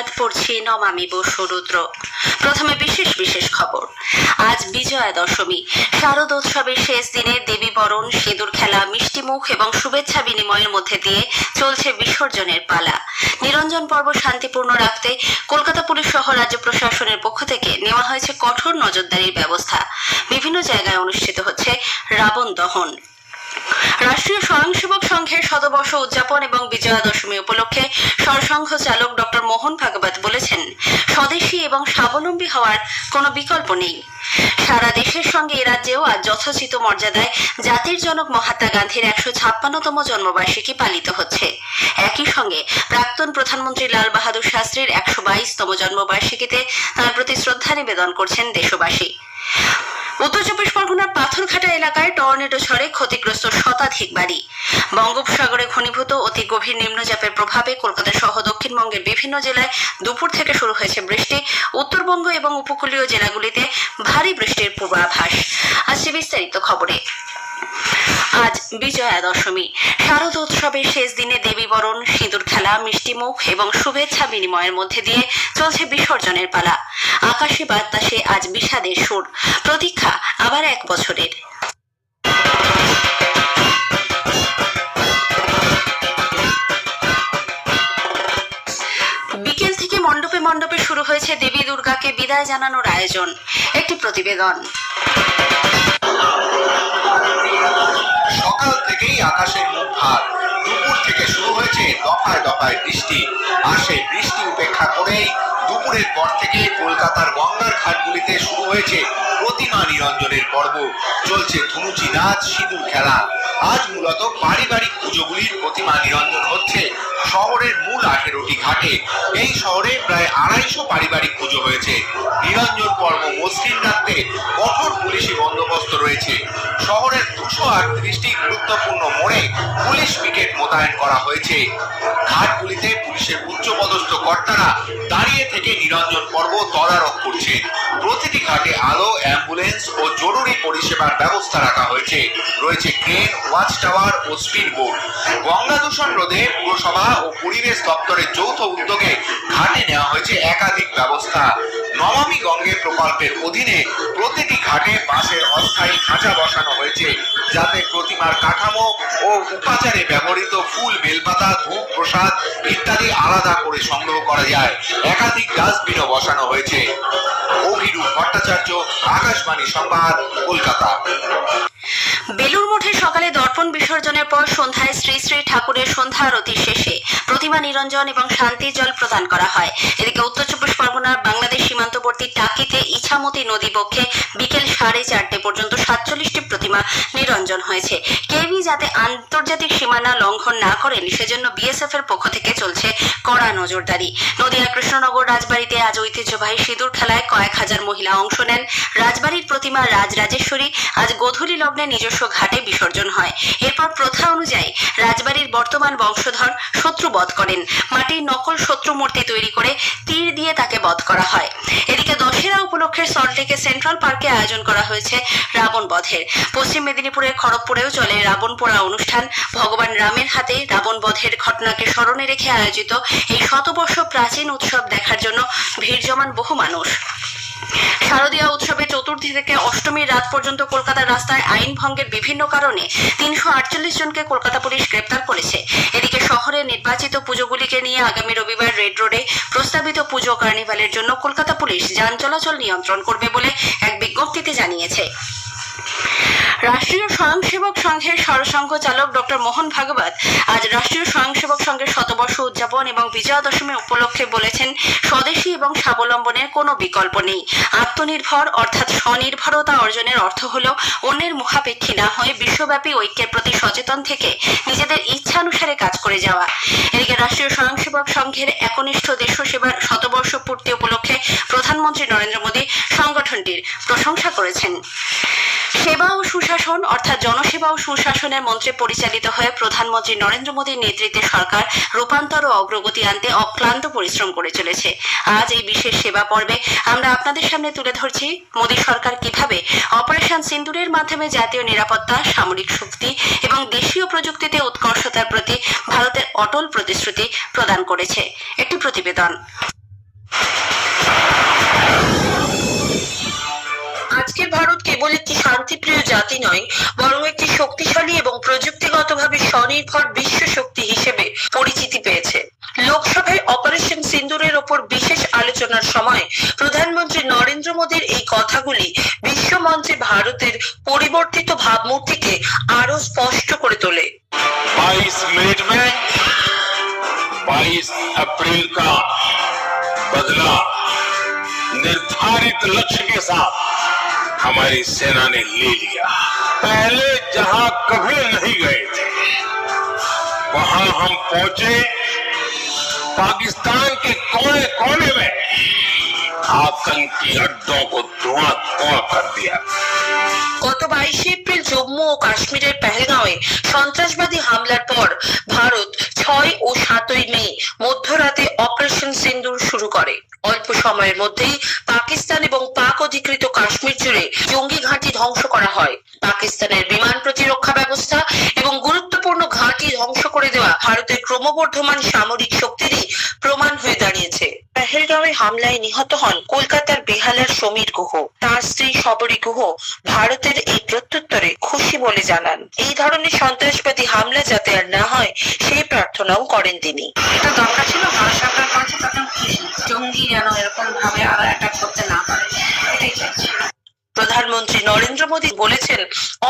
সংবাদ পড়ছি নমামি বসুরুদ্র প্রথমে বিশেষ বিশেষ খবর। আজ বিজয়া দশমী। শারদ উৎসবের শেষ দিনে দেবী বরণ, সিঁদুর খেলা মিষ্টিমুখ এবং শুভেচ্ছা বিনিময়ের মধ্যে দিয়ে চলছে বিসর্জনের পালা। নিরঞ্জন পর্ব শান্তিপূর্ণ রাখতে কলকাতা পুলিশ সহ রাজ্য প্রশাসনের পক্ষ থেকে নেওয়া হয়েছে কঠোর নজরদারির ব্যবস্থা। বিভিন্ন জায়গায় অনুষ্ঠিত হচ্ছে রাবণ দহন। রাষ্ট্রীয় স্বয়ংসেবক সংঘের শতবর্ষ উদযাপন এবং বিজয়া দশমী উপলক্ষে সরসংঘ চালক ডক্টর মোহন ভাগবত বলেছেন, স্বদেশী এবং স্বাবলম্বী হওয়ার কোনো বিকল্প নেই। সারা দেশের সঙ্গে এ রাজ্যেও আজ যথোচিত মর্যাদায় জাতির জনক মহাত্মা গান্ধীর একশো ছাপ্পান্নতম জন্মবার্ষিকী পালিত হচ্ছে। একই সঙ্গে প্রাক্তন প্রধানমন্ত্রী লাল বাহাদুর শাস্ত্রীর একশো বাইশতম জন্মবার্ষিকীতে তাঁর প্রতি শ্রদ্ধা নিবেদন করছেন দেশবাসী। উত্তর চব্বিশ পরগনার পাথরঘাটা এলাকায় টর্নেডো ঝড়ে ক্ষতিগ্রস্ত শতাধিক বাড়ি। বঙ্গোপসাগরে ঘনীভূত অতি গভীর নিম্নচাপের প্রভাবে কলকাতা সহ দক্ষিণবঙ্গের বিভিন্ন জেলায় দুপুর থেকে শুরু হয়েছে বৃষ্টি, উত্তরবঙ্গ এবং উপকূলীয় জেলাগুলিতে ভারী বৃষ্টির পূর্বাভাস। আজকে বিস্তারিত খবরে। আজ বিজয়া দশমী শারদ উৎসবের শেষ দিনে দেবী বরণ, সিঁদুর খেলা মিষ্টিমুখ এবং শুভেচ্ছা বিনিময়ের মধ্যে দিয়ে চলছে বিসর্জনের পালা। আকাশে বাতাসে আজ বিষাদের সুর। প্রতীক্ষা আবার এক বছরের। বিকেল থেকে মণ্ডপে মণ্ডপে শুরু হয়েছে দেবী দুর্গাকে বিদায় জানানোর আয়োজন। একটি প্রতিবেদন। সকাল থেকেই আকাশের মুখ দুপুর থেকে শুরু হয়েছে দফায় দফায় বৃষ্টি। আর সেই বৃষ্টি উপেক্ষা করেই দুপুরের পর থেকে কলকাতার গঙ্গার ঘাটগুলিতে শুরু হয়েছে প্রতিমা নিরঞ্জনের পর্ব। চলছে ধুনুচি নাচ, সিঁদুর খেলা। আজ মূলত পারিবারিক পুজোগুলির প্রতিমা নিরঞ্জন হচ্ছে শহরের মূল আঠেরোটি ঘাটে। এই শহরে প্রায় আড়াইশো পারিবারিক পুজো হয়েছে। নিরঞ্জন পর্ব মসৃণ রাখতে কঠোর পুলিশি বন্দোবস্ত রয়েছে। আটত্রিশটি গুরুত্বপূর্ণ মোড়ে পুলিশ পিকেট মোতায়েন করা হয়েছে। ঘাটগুলিতে পুলিশের উচ্চপদস্থ কর্তারা দাঁড়িয়ে থেকে নিরঞ্জন পর্ব তদারক করছেন। প্রতিটি ঘাটে আলো, অ্যাম্বুলেন্স ও জরুরি পরিষেবার ব্যবস্থা রাখা হয়েছে। রয়েছে ক্রেন ওয়াচ টাওয়ার ও স্পিড বোর্ড। গঙ্গা দূষণ রোধে পুরসভা ও পরিবেশ দপ্তরের যৌথ উদ্যোগে ঘাটে নেওয়া হয়েছে একাধিক ব্যবস্থা। নমামি গঙ্গে প্রকল্পের অধীনে প্রতিটি ঘাটে বাঁশের অস্থায়ী খাঁচা বসানো হয়েছে যাতে প্রতিমার কাঠামো ও উপাচারে ব্যবহৃত ফুল, বেলপাতা, ধূপ, প্রসাদ ইত্যাদি আলাদা করে সংগ্রহ করা যায়। একাধিক ডাস্টবিনও বসানো হয়েছে। অভিরূপ ভট্টাচার্য, আকাশবাণী সংবাদ, কলকাতা। বেলুর মঠে সকালে দর্পণ বিসর্জনের পর সন্ধ্যায় শ্রী শ্রী ঠাকুরের সন্ধ্যা আরতি শেষে প্রতিমা নিরঞ্জন এবং শান্তির জল প্রদান করা হয়। এদিকে উত্তর চব্বিশ পরগনার বাংলাদেশ সীমান্তবর্তী টাকিতে ইছামতি নদী পক্ষে বিকেল সাড়ে চারটে পর্যন্ত সাতচল্লিশটি প্রতিমা নিরঞ্জন হয়েছে। যাতে আন্তর্জাতিক সীমানা লঙ্ঘন না করেন, সেজন্য বিএসএফ এর পক্ষ থেকে চলছে কড়া নজরদারি। নদিয়া কৃষ্ণনগর রাজবাড়িতে আজ ঐতিহ্যবাহী সিঁদুর খেলায় কয়েক হাজার মহিলা অংশ নেন। রাজবাড়ির প্রতিমা রাজরাজেশ্বরী আজ গোধূলি লগ্নে নিজস্ব ঘাটে বিসর্জন হয়। এরপর প্রথা অনুযায়ী রাজবাড়ির বর্তমান বংশধর শত্রু বধ করেন। মাটির নকল শত্রু মূর্তি তৈরি করে তীর দিয়ে তাকে বধ করা হয়। এদিকে দশেরা উপলক্ষে সল্টলেকে সেন্ট্রাল পার্কে আয়োজন করা হয়েছে রাবণ বধের। পশ্চিম মেদিনীপুরের খড়গপুরেও চলে রাবণ পোড়া অনুষ্ঠান ভগবান রামের হাতে রাবণ বধের ঘটনাকে স্মরণে রেখে আয়োজিত এই শতবর্ষ প্রাচীন উৎসব দেখার জন্য ভিড় জমান বহু মানুষ। শারদীয়া উৎসবে চতুর্থী থেকে অষ্টমীর রাত পর্যন্ত কলকাতার রাস্তায় আইন ভঙ্গের বিভিন্ন কারণে তিনশো আটচল্লিশ জনকে কলকাতা পুলিশ গ্রেপ্তার করেছে। এদিকে শহরের নির্বাচিত পুজোগুলিকে নিয়ে আগামী রবিবার রেড রোডে প্রস্তাবিত পুজো কার্নিভালের জন্য কলকাতা পুলিশ যান চলাচল নিয়ন্ত্রণ করবে বলে এক বিজ্ঞপ্তিতে জানিয়েছে। রাষ্ট্রীয় স্বয়ংসেবক সংঘের সরসংঘ চালক ডক্টর মোহন ভাগবত আজ রাষ্ট্রীয় স্বয়ংসেবক সংঘের শতবর্ষ উদযাপন এবং বিজয়া দশমী উপলক্ষে বলেছেন, স্বদেশী এবং স্বাবলম্বনের কোনো বিকল্প নেই। আত্মনির্ভর অর্থাৎ স্বনির্ভরতা অর্জনের অর্থ হল অন্যের মুখাপেক্ষী না হয়ে বিশ্বব্যাপী ঐক্যের প্রতি সচেতন থেকে নিজেদের ইচ্ছানুসারে কাজ করে যাওয়া। এদিকে রাষ্ট্রীয় স্বয়ংসেবক সংঘের একনিষ্ঠ দেশ সেবার শতবর্ষ পূর্তি উপলক্ষে প্রধানমন্ত্রী নরেন্দ্র মোদী সংগঠনটির প্রশংসা করেছেন। সেবা ও সুশাসন অর্থাৎ জনসেবা ও সুশাসনের মন্ত্রে পরিচালিত হয়ে প্রধানমন্ত্রী নরেন্দ্র মোদীর নেতৃত্বে সরকার রূপান্তর ও অগ্রগতি আনতে অক্লান্ত পরিশ্রম করে চলেছে। আজ এই বিশেষ সেবা পর্বে আমরা আপনাদের সামনে তুলে ধরছি মোদী সরকার কীভাবে অপারেশন সিন্দুরের মাধ্যমে জাতীয় নিরাপত্তা, সামরিক শক্তি এবং দেশীয় প্রযুক্তিতে উৎকর্ষতার প্রতি ভারতের অটল প্রতিশ্রুতি প্রদান করেছে। একটি প্রতিবেদন। আজকের ভারত কেবল একটি শান্তিপ্রিয় জাতি নয় বরং একটি শক্তিশালী এবং প্রযুক্তিগতভাবে স্বনির্ভর বিশ্ব শক্তি হিসেবে পরিচিতি পেয়েছে লোকসভায় অপারেশন সিন্দুরের ওপর বিশেষ আলোচনার সময় প্রধানমন্ত্রী নরেন্দ্র মোদীর এই কথাগুলি বিশ্ব মঞ্চে ভারতের পরিবর্তিত ভাবমূর্তিকে আরো স্পষ্ট করে তোলে 22 मिनट में 22 अप्रैल का बदला निर्धारित लक्ष्य के साथ हमारी सेना ने ले लिया पहले जहां कभी नहीं गए थे वहां हम पहुंचे पाकिस्तान के कोने कोने में आतंकी अड्डों को धुआं धुआं कर दिया গত বাইশে এপ্রিল জম্মু ও কাশ্মীরের পেহেলগাঁওয়ে সন্ত্রাসবাদী হামলার পর ভারত ছয় ও সাতই মে মধ্যরাতে অপারেশন সিন্দুর শুরু করে অল্প সময়ের মধ্যেই পাকিস্তান এবং পাক অধিকৃত কাশ্মীর জুড়ে জঙ্গি ঘাঁটি ধ্বংস করা হয়। পাকিস্তানের বিমান প্রতিরক্ষা ব্যবস্থা এবং গুরুত্বপূর্ণ ঘাঁটি ধ্বংস করে দেওয়া ভারতের ক্রমবর্ধমান সামরিক শক্তিরই প্রমাণ হয়ে দাঁড়িয়েছে। পেহেলগাঁওয়ে হামলায় নিহত হন কলকাতার বেহালার সমীর গুহ। তার স্ত্রী শবরী গুহ ভারতের এই প্রত্যুত্তরে খুশি বলে জানান। এই ধরনের সন্ত্রাসবাদী হামলা যাতে আর না হয় সেই প্রার্থনাও করেন তিনি। এটা দরকার ছিল ভারত সরকার করেছে তাতে খুশি। জঙ্গি যেন এরকম ভাবে আর অ্যাটাক করতে না পারে এটাই চাইছি। প্রধানমন্ত্রী নরেন্দ্র মোদী বলেছেন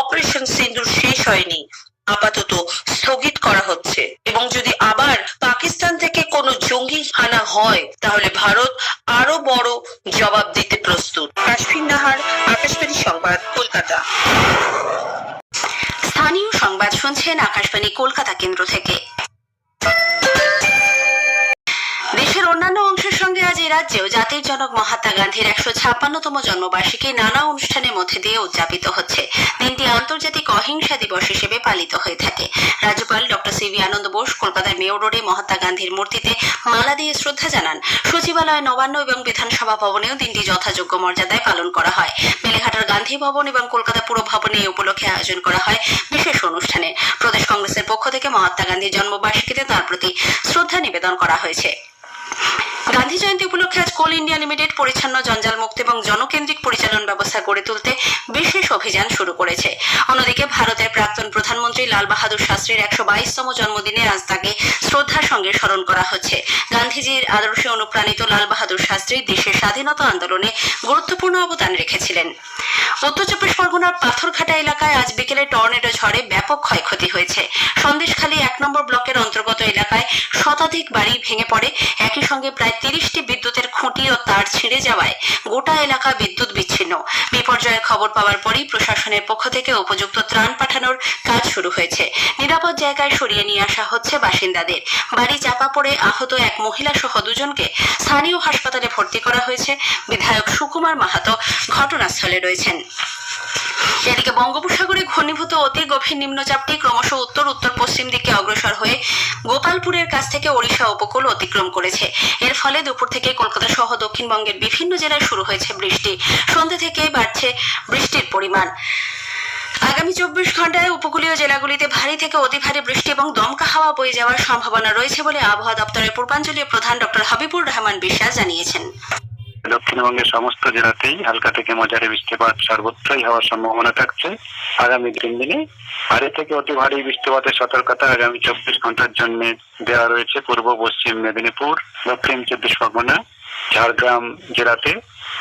অপারেশন সিন্দুর শেষ হয়নি আপাতত স্থগিত করা হচ্ছে। এবং যদি আনা হয়, তাহলে ভারত আরও বড় জবাব দিতে প্রস্তুত। কাশ্মীর নাহার, আকাশবাণী সংবাদ, কলকাতা। স্থানীয় সংবাদ শুনছেন আকাশবাণী কলকাতা কেন্দ্র থেকে। রাজ্যেও জাতির জনক মহাত্মা গান্ধীর একশো ছাপ্পান্নতম জন্মবার্ষিকী নানা অনুষ্ঠানের মধ্যে দিয়ে উদযাপিত হচ্ছে। দিনটি আন্তর্জাতিক অহিংসা দিবস হিসেবে পালিত হয়ে থাকে। রাজ্যপাল doctor C V Ananda Bose কলকাতার মেয়র রোডে মহাত্মা গান্ধীর মূর্তিতে মালা দিয়ে শ্রদ্ধা জানান। সচিবালয় নবান্ন এবং বিধানসভা ভবনেও দিনটি যথাযোগ্য মর্যাদায় পালন করা হয়। বেলেঘাটার গান্ধী ভবন এবং কলকাতা পুর ভবনে এই উপলক্ষে আয়োজন করা হয় বিশেষ অনুষ্ঠানে প্রদেশ কংগ্রেসের পক্ষ থেকে মহাত্মা গান্ধীর জন্মবার্ষিকীতে তার প্রতি শ্রদ্ধা নিবেদন করা হয়েছে। গান্ধী জয়ন্তী উপলক্ষে আজ কোল ইন্ডিয়া লিমিটেড, পরিচ্ছন্ন জঞ্জাল মুক্ত এবং জনকেন্দ্রিক পরিচালন ব্যবস্থা গড়ে তুলতে বিশেষ অভিযান শুরু করেছে। অন্যদিকে ভারতের প্রাক্তন প্রধানমন্ত্রী লাল বাহাদুর শাস্ত্রীর একশো বাইশতম জন্মদিনে আজ তাকে শ্রদ্ধার সঙ্গে স্মরণ করা হচ্ছে। গান্ধীজির আদর্শে অনুপ্রাণিত লাল বাহাদুর শাস্ত্রী দেশের স্বাধীনতা আন্দোলনে গুরুত্বপূর্ণ অবদান রেখেছিলেন। উত্তর চব্বিশ পরগনার পাথরঘাটা এলাকায় আজ বিকেলে টর্নেডো ঝড়ে ব্যাপক ক্ষয়ক্ষতি হয়েছে। সন্দেশখালী এক নম্বর ব্লকের অন্তর্গত এলাকায় শতাধিক বাড়ি ভেঙে পড়ে। একই সঙ্গে প্রায় তিরিশটি বিদ্যুতের খুঁটি ও তার ছিঁড়ে যাওয়ায় গোটা এলাকা বিদ্যুৎ বিচ্ছিন্ন। বিপর্যয়ের খবর পাওয়ার পরই প্রশাসনের পক্ষ থেকে উপযুক্ত ত্রাণ পাঠানোর কাজ শুরু হয়েছে। নিরাপদ জায়গায় সরিয়ে নিয়ে আসা হচ্ছে বাসিন্দাদের। বাড়ি চাপা পড়ে আহত এক মহিলা সহ দুজনকে স্থানীয় হাসপাতালে ভর্তি করা হয়েছে। বিধায়ক সুকুমার মাহাতো ঘটনাস্থলে রয়েছেন। এদিকে বঙ্গোপসাগরে ঘনীভূত অতি গভীর নিম্নচাপটি ক্রমশ উত্তর উত্তর, পশ্চিম দিকে অগ্রসর হয়ে গোপালপুরের কাছ থেকে ওড়িশা উপকূল অতিক্রম করেছে। এর ফলে দুপুর থেকে কলকাতা সহ দক্ষিণবঙ্গের বিভিন্ন জেলায় শুরু হয়েছে বৃষ্টি। সন্ধ্যে থেকে বাড়ছে বৃষ্টির পরিমাণ। আগামী চব্বিশ ঘন্টায় উপকূলীয় জেলাগুলিতে ভারী থেকে অতি ভারী বৃষ্টি এবং দমকা হাওয়া বয়ে যাওয়ার সম্ভাবনা রয়েছে বলে আবহাওয়া দপ্তরের পূর্বাঞ্চলীয় প্রধান ডক্টর হাবিবুর রহমান বিশ্বাস জানিয়েছেন। দক্ষিণবঙ্গের সমস্ত জেলাতেই হালকা থেকে মাঝারি বৃষ্টিপাত সর্বত্রই হওয়ার সম্ভাবনা থাকছে। আগামী তিন দিনে ভারী থেকে অতি ভারী বৃষ্টিপাতের সতর্কতা আগামী চব্বিশ ঘণ্টার জন্য দেওয়া রয়েছে পূর্ব, পশ্চিম মেদিনীপুর, দক্ষিণ চব্বিশ পরগনা, ঝাড়গ্রাম জেলাতে,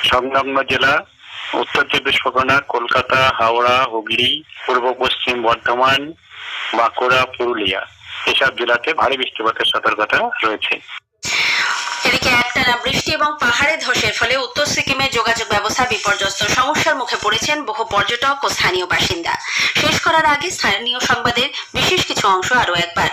সংলগ্ন জেলা, উত্তর চব্বিশ পরগনা, কলকাতা, হাওড়া, হুগলি, পূর্ব, পশ্চিম বর্ধমান, বাঁকুড়া, পুরুলিয়া। এসব জেলাতে ভারী বৃষ্টিপাতের সতর্কতা রয়েছে। এদিকে একটানা বৃষ্টি এবং পাহাড়ে ধসের ফলে উত্তর সিকিমের যোগাযোগ ব্যবস্থা বিপর্যস্ত সমস্যার মুখে পড়েছেন বহু পর্যটক ও স্থানীয় বাসিন্দা। শেষ করার আগে স্থানীয় সংবাদের বিশেষ কিছু অংশ আরও একবার।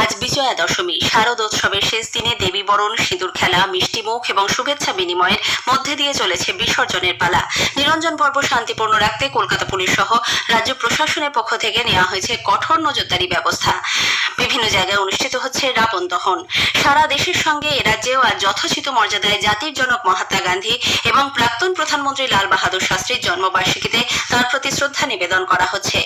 আজ বিজয়া দশমী, শারদ উৎসবের শেষ দিনে দেবী বরণ সিঁদুর খেলা, মিষ্টি মুখ এবং শুভেচ্ছা বিনিময়ের মধ্যে দিয়ে চলেছে বিসর্জনের পালা। নিরঞ্জন পর্ব শান্তিপূর্ণ রাখতে কলকাতা পুলিশ সহ রাজ্য প্রশাসনের পক্ষ থেকে নেওয়া হয়েছে কঠোর নজরদারি ব্যবস্থা। বিভিন্ন জায়গায় অনুষ্ঠিত হচ্ছে রাবণ দহন। সারা দেশের সঙ্গে এ রাজ্যেও আজ যথোচিত মর্যাদায় জাতির জনক মহাত্মা গান্ধী এবং প্রাক্তন প্রধানমন্ত্রী লাল বাহাদুর শাস্ত্রীর জন্মবার্ষিকীতে তার প্রতি শ্রদ্ধা নিবেদন করা হচ্ছে।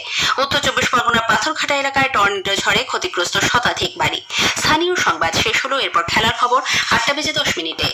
উত্তর চব্বিশ পরগনার পাথরঘাটা এলাকায় টর্নেডো ঝড়ে ক্ষতিগ্রস্ত শতাধিক বাড়ি। স্থানীয় সংবাদ শেষ হলো, এরপর খেলার খবর আটটা বেজে দশ মিনিটে।